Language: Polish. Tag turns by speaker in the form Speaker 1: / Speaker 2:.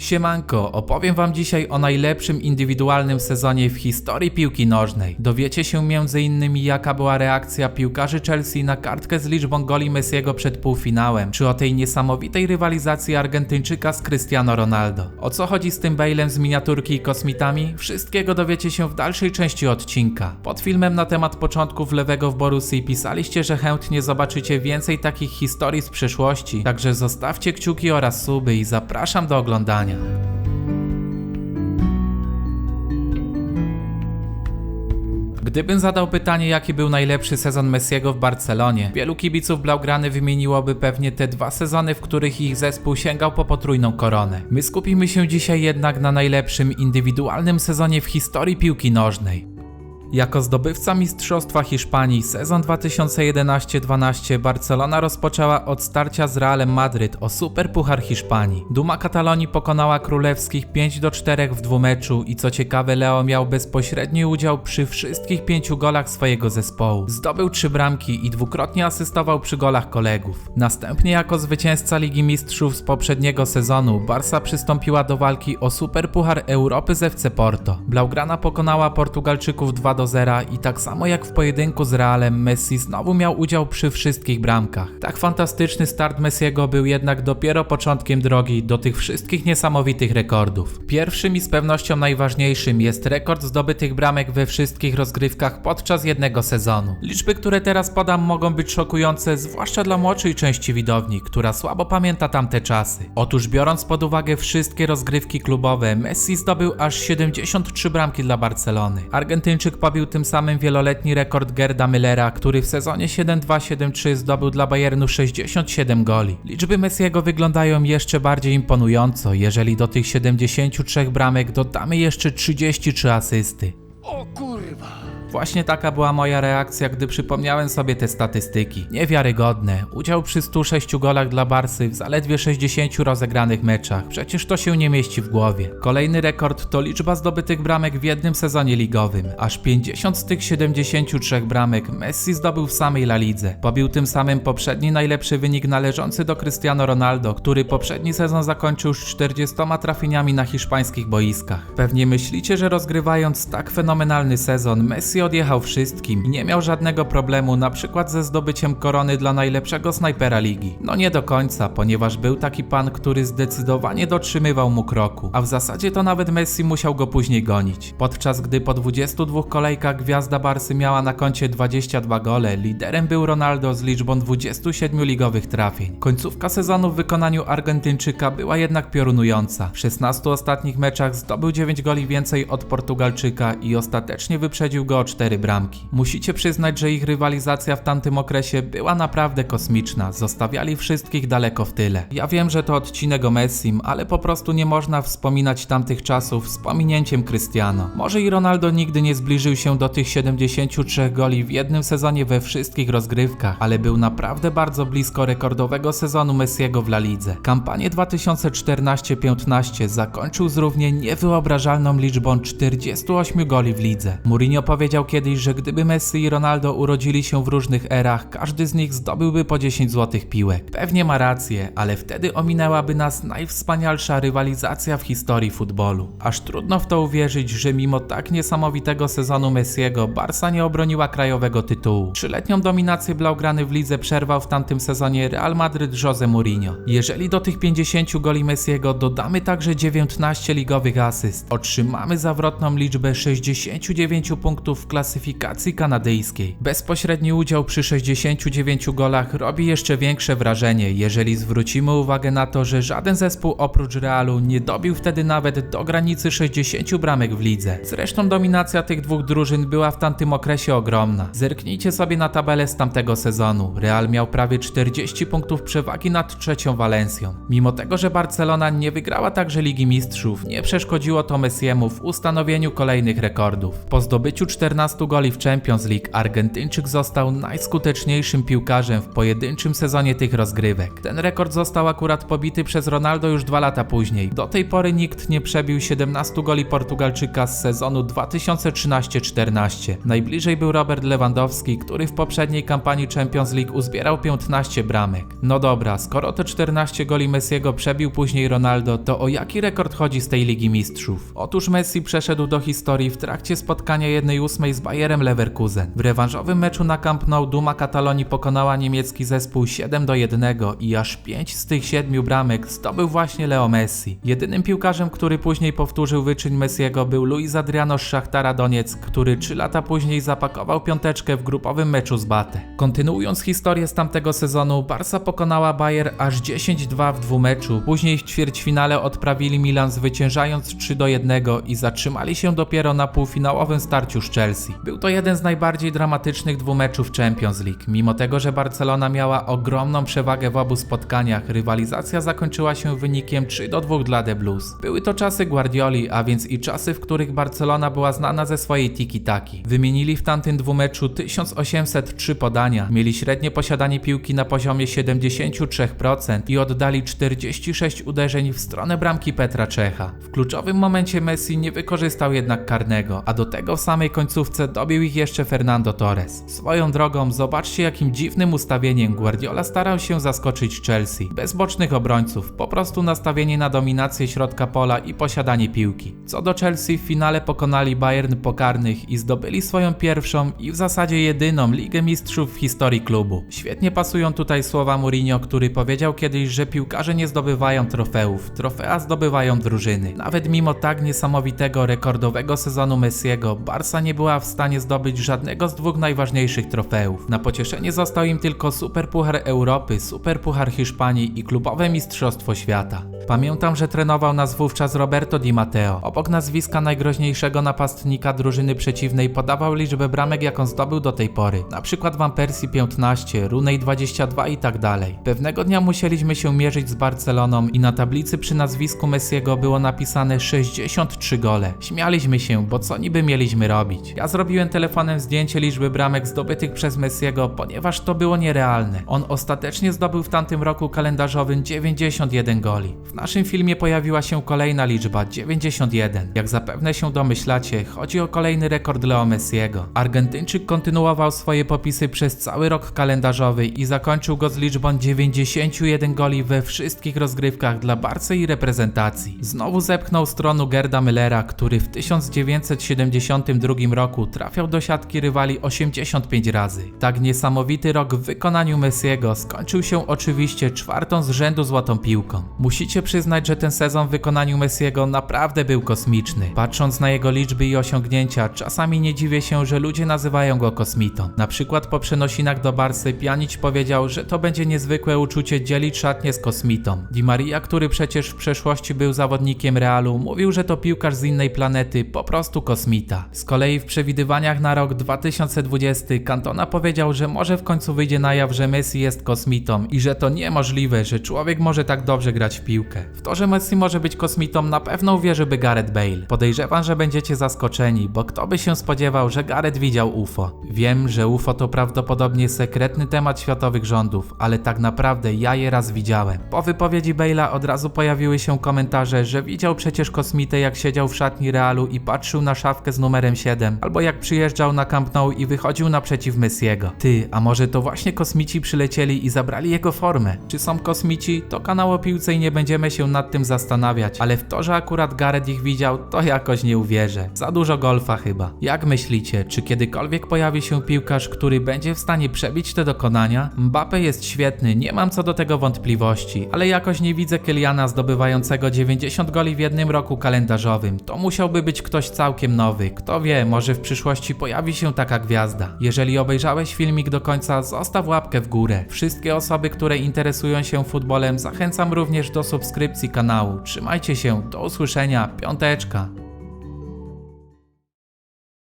Speaker 1: Siemanko, opowiem wam dzisiaj o najlepszym indywidualnym sezonie w historii piłki nożnej. Dowiecie się m.in. jaka była reakcja piłkarzy Chelsea na kartkę z liczbą goli Messiego przed półfinałem, czy o tej niesamowitej rywalizacji Argentyńczyka z Cristiano Ronaldo. O co chodzi z tym Bale'em z miniaturki i kosmitami? Wszystkiego dowiecie się w dalszej części odcinka. Pod filmem na temat początków lewego w Borussii pisaliście, że chętnie zobaczycie więcej takich historii z przeszłości, także zostawcie kciuki oraz suby i zapraszam do oglądania. Gdybym zadał pytanie, jaki był najlepszy sezon Messiego w Barcelonie, wielu kibiców Blaugrany wymieniłoby pewnie te dwa sezony, w których ich zespół sięgał po potrójną koronę. My skupimy się dzisiaj jednak na najlepszym indywidualnym sezonie w historii piłki nożnej. Jako zdobywca Mistrzostwa Hiszpanii sezon 2011-12 Barcelona rozpoczęła od starcia z Realem Madryt o Superpuchar Hiszpanii. Duma Katalonii pokonała królewskich 5 do 4 w dwumeczu i co ciekawe Leo miał bezpośredni udział przy wszystkich pięciu golach swojego zespołu. Zdobył trzy bramki i dwukrotnie asystował przy golach kolegów. Następnie jako zwycięzca Ligi Mistrzów z poprzedniego sezonu Barca przystąpiła do walki o Superpuchar Europy z FC Porto. Blaugrana pokonała Portugalczyków 2 do 0 i tak samo jak w pojedynku z Realem Messi znowu miał udział przy wszystkich bramkach. Tak fantastyczny start Messiego był jednak dopiero początkiem drogi do tych wszystkich niesamowitych rekordów. Pierwszym i z pewnością najważniejszym jest rekord zdobytych bramek we wszystkich rozgrywkach podczas jednego sezonu. Liczby, które teraz podam mogą być szokujące, zwłaszcza dla młodszej części widowni, która słabo pamięta tamte czasy. Otóż biorąc pod uwagę wszystkie rozgrywki klubowe, Messi zdobył aż 73 bramki dla Barcelony. Argentyńczyk pobił tym samym wieloletni rekord Gerda Müllera, który w sezonie 7-2-7-3 zdobył dla Bayernu 67 goli. Liczby Messiego wyglądają jeszcze bardziej imponująco, jeżeli do tych 73 bramek dodamy jeszcze 33 asysty. Właśnie taka była moja reakcja, gdy przypomniałem sobie te statystyki. Niewiarygodne. Udział przy 106 golach dla Barsy w zaledwie 60 rozegranych meczach. Przecież to się nie mieści w głowie. Kolejny rekord to liczba zdobytych bramek w jednym sezonie ligowym. Aż 50 z tych 73 bramek Messi zdobył w samej La Lidze. Pobił tym samym poprzedni najlepszy wynik należący do Cristiano Ronaldo, który poprzedni sezon zakończył z 40 trafieniami na hiszpańskich boiskach. Pewnie myślicie, że rozgrywając tak fenomenalny sezon, Messi odjechał wszystkim i nie miał żadnego problemu na przykład ze zdobyciem korony dla najlepszego snajpera ligi. No nie do końca, ponieważ był taki pan, który zdecydowanie dotrzymywał mu kroku, a w zasadzie to nawet Messi musiał go później gonić. Podczas gdy po 22 kolejkach gwiazda Barsy miała na koncie 22 gole, liderem był Ronaldo z liczbą 27 ligowych trafień. Końcówka sezonu w wykonaniu Argentyńczyka była jednak piorunująca. W 16 ostatnich meczach zdobył 9 goli więcej od Portugalczyka i ostatecznie wyprzedził go o 4 bramki. Musicie przyznać, że ich rywalizacja w tamtym okresie była naprawdę kosmiczna. Zostawiali wszystkich daleko w tyle. Ja wiem, że to odcinek o Messim, ale po prostu nie można wspominać tamtych czasów z pominięciem Cristiano. Może i Ronaldo nigdy nie zbliżył się do tych 73 goli w jednym sezonie we wszystkich rozgrywkach, ale był naprawdę bardzo blisko rekordowego sezonu Messiego w La Lidze. Kampanię 2014-15 zakończył z równie niewyobrażalną liczbą 48 goli w lidze. Mourinho powiedział kiedyś, że gdyby Messi i Ronaldo urodzili się w różnych erach, każdy z nich zdobyłby po 10 złotych piłek. Pewnie ma rację, ale wtedy ominęłaby nas najwspanialsza rywalizacja w historii futbolu. Aż trudno w to uwierzyć, że mimo tak niesamowitego sezonu Messiego, Barca nie obroniła krajowego tytułu. Trzyletnią dominację Blaugrany w lidze przerwał w tamtym sezonie Real Madryt Jose Mourinho. Jeżeli do tych 50 goli Messiego dodamy także 19 ligowych asyst, otrzymamy zawrotną liczbę 69 punktów klasyfikacji kanadyjskiej. Bezpośredni udział przy 69 golach robi jeszcze większe wrażenie, jeżeli zwrócimy uwagę na to, że żaden zespół oprócz Realu nie dobił wtedy nawet do granicy 60 bramek w lidze. Zresztą dominacja tych dwóch drużyn była w tamtym okresie ogromna. Zerknijcie sobie na tabelę z tamtego sezonu. Real miał prawie 40 punktów przewagi nad trzecią Walencją. Mimo tego, że Barcelona nie wygrała także Ligi Mistrzów, nie przeszkodziło to Messiemu w ustanowieniu kolejnych rekordów. Po zdobyciu 14 14 goli w Champions League Argentyńczyk został najskuteczniejszym piłkarzem w pojedynczym sezonie tych rozgrywek. Ten rekord został akurat pobity przez Ronaldo już dwa lata później. Do tej pory nikt nie przebił 17 goli Portugalczyka z sezonu 2013-14. Najbliżej był Robert Lewandowski, który w poprzedniej kampanii Champions League uzbierał 15 bramek. No dobra, skoro te 14 goli Messiego przebił później Ronaldo, to o jaki rekord chodzi z tej Ligi Mistrzów? Otóż Messi przeszedł do historii w trakcie spotkania 1-8 z Bayerem Leverkusen. W rewanżowym meczu na Camp Nou Duma Katalonii pokonała niemiecki zespół 7 do 1 i aż 5 z tych 7 bramek zdobył właśnie Leo Messi. Jedynym piłkarzem, który później powtórzył wyczyn Messiego był Luis Adriano z Szachtara Doniec, który 3 lata później zapakował piąteczkę w grupowym meczu z Bate. Kontynuując historię z tamtego sezonu, Barca pokonała Bayer aż 10-2 w dwumeczu. Później w ćwierćfinale odprawili Milan zwyciężając 3 do 1 i zatrzymali się dopiero na półfinałowym starciu z. Był to jeden z najbardziej dramatycznych dwumeczów Champions League. Mimo tego, że Barcelona miała ogromną przewagę w obu spotkaniach, rywalizacja zakończyła się wynikiem 3 do 2 dla The Blues. Były to czasy Guardioli, a więc i czasy, w których Barcelona była znana ze swojej tiki-taki. Wymienili w tamtym dwumeczu 1803 podania, mieli średnie posiadanie piłki na poziomie 73% i oddali 46 uderzeń w stronę bramki Petra Czecha. W kluczowym momencie Messi nie wykorzystał jednak karnego, a do tego w samej końcówce dobił ich jeszcze Fernando Torres. Swoją drogą, zobaczcie jakim dziwnym ustawieniem Guardiola starał się zaskoczyć Chelsea. Bez bocznych obrońców, po prostu nastawienie na dominację środka pola i posiadanie piłki. Co do Chelsea, w finale pokonali Bayern pokarnych i zdobyli swoją pierwszą i w zasadzie jedyną Ligę Mistrzów w historii klubu. Świetnie pasują tutaj słowa Mourinho, który powiedział kiedyś, że piłkarze nie zdobywają trofeów, trofea zdobywają drużyny. Nawet mimo tak niesamowitego, rekordowego sezonu Messiego, Barca nie była w stanie zdobyć żadnego z dwóch najważniejszych trofeów. Na pocieszenie został im tylko Superpuchar Europy, Superpuchar Hiszpanii i klubowe Mistrzostwo Świata. Pamiętam, że trenował nas wówczas Roberto Di Matteo. Obok nazwiska najgroźniejszego napastnika drużyny przeciwnej podawał liczbę bramek, jaką zdobył do tej pory. Na przykład Van Persie 15, Runej 22 i tak dalej. Pewnego dnia musieliśmy się mierzyć z Barceloną i na tablicy przy nazwisku Messiego było napisane 63 gole. Śmialiśmy się, bo co niby mieliśmy robić? Ja zrobiłem telefonem zdjęcie liczby bramek zdobytych przez Messiego, ponieważ to było nierealne. On ostatecznie zdobył w tamtym roku kalendarzowym 91 goli. W naszym filmie pojawiła się kolejna liczba 91. Jak zapewne się domyślacie, chodzi o kolejny rekord Leo Messiego. Argentyńczyk kontynuował swoje popisy przez cały rok kalendarzowy i zakończył go z liczbą 91 goli we wszystkich rozgrywkach dla Barcy i reprezentacji. Znowu zepchnął stronę Gerda Müllera, który w 1972 roku trafiał do siatki rywali 85 razy. Tak niesamowity rok w wykonaniu Messiego skończył się oczywiście czwartą z rzędu złotą piłką. Musicie przyznać, że ten sezon w wykonaniu Messiego naprawdę był kosmiczny. Patrząc na jego liczby i osiągnięcia, czasami nie dziwię się, że ludzie nazywają go kosmitą. Na przykład po przenosinach do Barsy Pjanic powiedział, że to będzie niezwykłe uczucie dzielić szatnie z kosmitą. Di Maria, który przecież w przeszłości był zawodnikiem Realu, mówił, że to piłkarz z innej planety, po prostu kosmita. Z kolei w przewidywaniach na rok 2020 Cantona powiedział, że może w końcu wyjdzie na jaw, że Messi jest kosmitą i że to niemożliwe, że człowiek może tak dobrze grać w piłkę. W to, że Messi może być kosmitą na pewno uwierzyłby Gareth Bale. Podejrzewam, że będziecie zaskoczeni, bo kto by się spodziewał, że Gareth widział UFO. Wiem, że UFO to prawdopodobnie sekretny temat światowych rządów, ale tak naprawdę ja je raz widziałem. Po wypowiedzi Bale'a od razu pojawiły się komentarze, że widział przecież kosmitę jak siedział w szatni Realu i patrzył na szafkę z numerem 7, albo jak przyjeżdżał na Camp Nou i wychodził naprzeciw Messiego. Ty, a może to właśnie kosmici przylecieli i zabrali jego formę? Czy są kosmici? To kanał o piłce i nie będziemy się nad tym zastanawiać, ale w to, że akurat Gareth ich widział, to jakoś nie uwierzę. Za dużo golfa chyba. Jak myślicie, czy kiedykolwiek pojawi się piłkarz, który będzie w stanie przebić te dokonania? Mbappe jest świetny, nie mam co do tego wątpliwości, ale jakoś nie widzę Kyliana zdobywającego 90 goli w jednym roku kalendarzowym. To musiałby być ktoś całkiem nowy. Kto wie, może w przyszłości pojawi się taka gwiazda. Jeżeli obejrzałeś filmik do końca, zostaw łapkę w górę. Wszystkie osoby, które interesują się futbolem, zachęcam również do subskrypcji kanału. Trzymajcie się, do usłyszenia, piąteczka.